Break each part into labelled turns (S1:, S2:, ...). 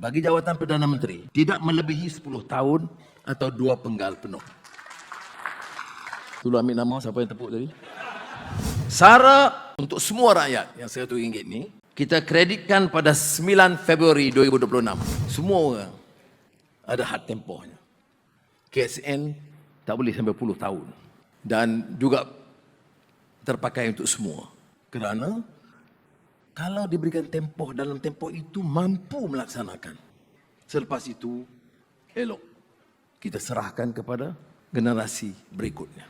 S1: bagi jawatan Perdana Menteri tidak melebihi 10 tahun atau dua penggal penuh. Tolong ambil nama siapa yang tepuk tadi. Sara untuk semua rakyat yang RM100 ni kita kreditkan pada 9 Februari 2026. Semua orang ada had tempohnya. KSN tak boleh sampai 10 tahun. Dan juga terpakai untuk semua. Kerana kalau diberikan tempoh dalam tempoh itu mampu melaksanakan. Selepas itu elok kita serahkan kepada generasi berikutnya.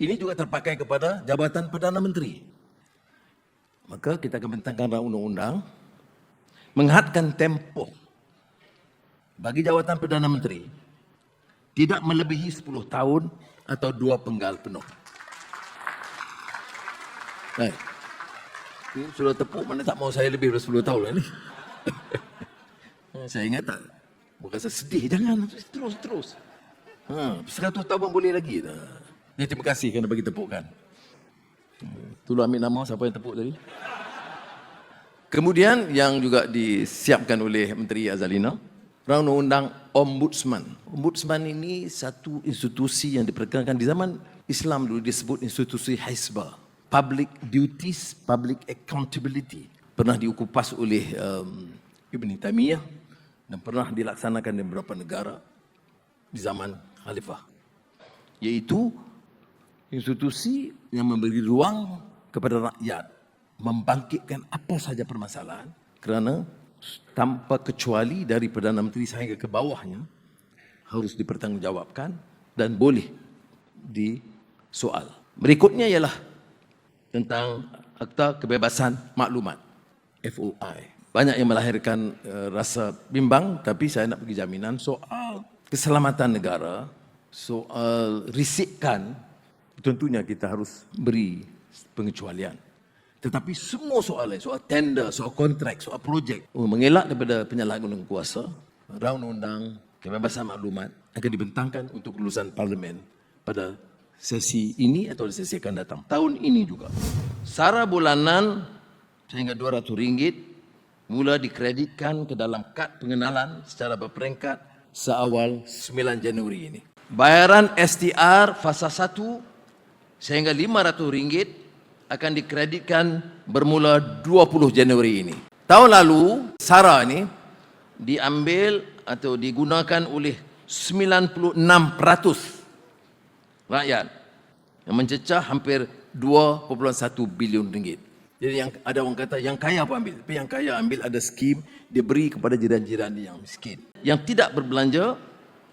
S1: Ini juga terpakai kepada jabatan Perdana Menteri. Maka kita akan bentangkan undang-undang menghadkan tempoh bagi jawatan Perdana Menteri tidak melebihi 10 tahun atau dua penggal penuh. Baik. Sudah tepuk mana tak mau saya lebih daripada 10 tahun lah ni. saya ingat tak? Bukan saya sedih, jangan terus terus. Ha, 100 tahun boleh lagi tak? Ya, terima kasih kerana bagi tepukan. Tolong ambil nama siapa yang tepuk tadi. Kemudian yang juga disiapkan oleh Menteri Azalina, Rang Undang Ombudsman. Ombudsman ini satu institusi yang diperkenalkan di zaman Islam dulu disebut institusi Hizbah. Public Duties, Public Accountability. Pernah diukupas oleh um, Ibn Taymiyah dan pernah dilaksanakan di beberapa negara di zaman Khalifah. Yaitu institusi yang memberi ruang kepada rakyat membangkitkan apa saja permasalahan kerana tanpa kecuali dari Perdana Menteri sehingga ke bawahnya harus dipertanggungjawabkan dan boleh disoal. Berikutnya ialah tentang Akta Kebebasan Maklumat FOI. Banyak yang melahirkan uh, rasa bimbang tapi saya nak bagi jaminan soal keselamatan negara, soal risikan tentunya kita harus beri pengecualian. Tetapi semua soal lain, soal tender, soal kontrak, soal projek, oh, mengelak daripada penyalahgunaan kuasa, round undang kebebasan maklumat akan dibentangkan untuk kelulusan parlimen pada sesi ini atau sesi akan datang. Tahun ini juga. Sara bulanan sehingga RM200 mula dikreditkan ke dalam kad pengenalan secara berperingkat seawal 9 Januari ini. Bayaran STR fasa 1 sehingga RM500 akan dikreditkan bermula 20 Januari ini. Tahun lalu, SARA ini diambil atau digunakan oleh 96% rakyat yang mencecah hampir 2.1 bilion ringgit. Jadi yang ada orang kata yang kaya apa ambil? Tapi yang kaya ambil ada skim dia beri kepada jiran-jiran yang miskin. Yang tidak berbelanja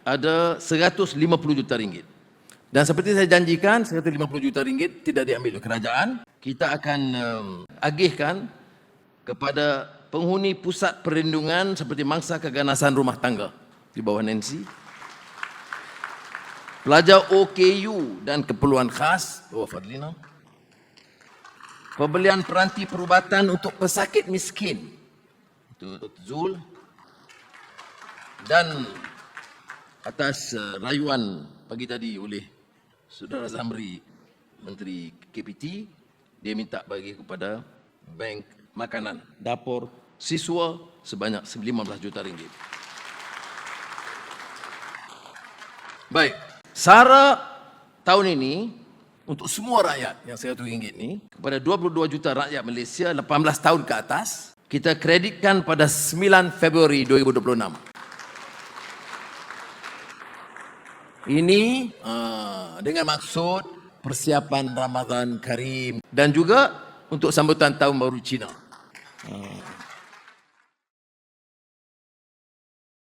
S1: ada 150 juta ringgit. Dan seperti saya janjikan 150 juta ringgit tidak diambil oleh kerajaan. Kita akan um, agihkan kepada penghuni pusat perlindungan seperti mangsa keganasan rumah tangga di bawah Nancy. Pelajar OKU dan keperluan khas bawah Fadlina. Pembelian peranti perubatan untuk pesakit miskin. Itu. Zul. Dan atas uh, rayuan pagi tadi oleh Saudara Zamri, Menteri KPT, dia minta bagi kepada bank makanan dapur siswa sebanyak 15 juta ringgit. Baik, Sara tahun ini untuk semua rakyat yang saya ringgit ni kepada 22 juta rakyat Malaysia 18 tahun ke atas kita kreditkan pada 9 Februari 2026. Ini uh, dengan maksud persiapan Ramadan Karim dan juga untuk sambutan tahun baru Cina. Uh,